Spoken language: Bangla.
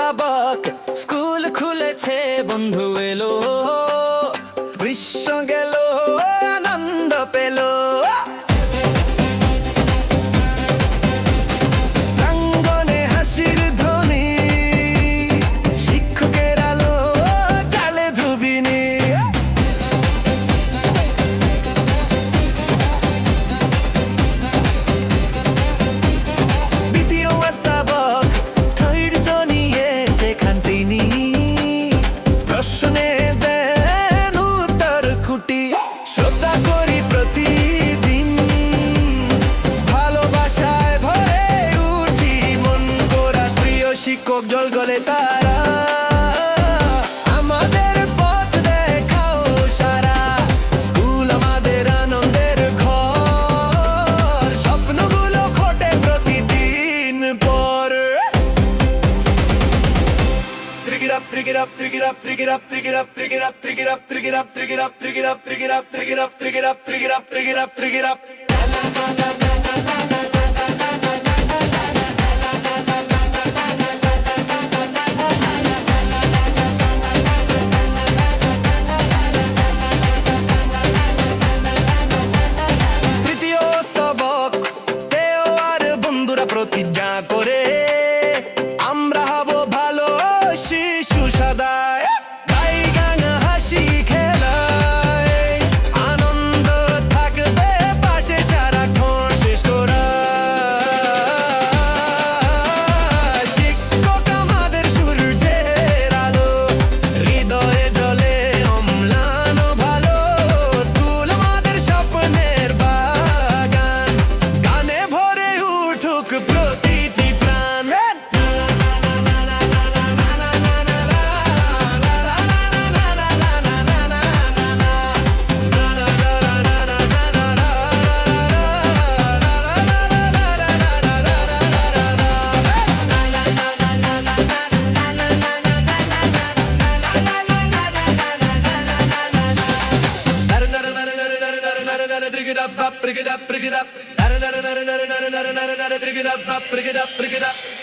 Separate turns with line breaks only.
তাবক স্কুল খুলেছে বন্ধু এলো
বিশ্ব গেল। শিক্ষক জল গলে তারা আমাদের পথ দেখাও সারা স্কুল আমাদের আনন্দের ঘর স্বপ্নগুলো ঘটে প্রতিদিন পর Trig it up, trig it up, trig it up, trig it up, trig it up, trig it up, trig it up, trig it up, trig it up, trig it up, trig it up, trig it up, up, bring it up, bring it up. Nara, nara, nara, nara, nara, nara, nara, nara, bring it up, up, bring it up, bring it up.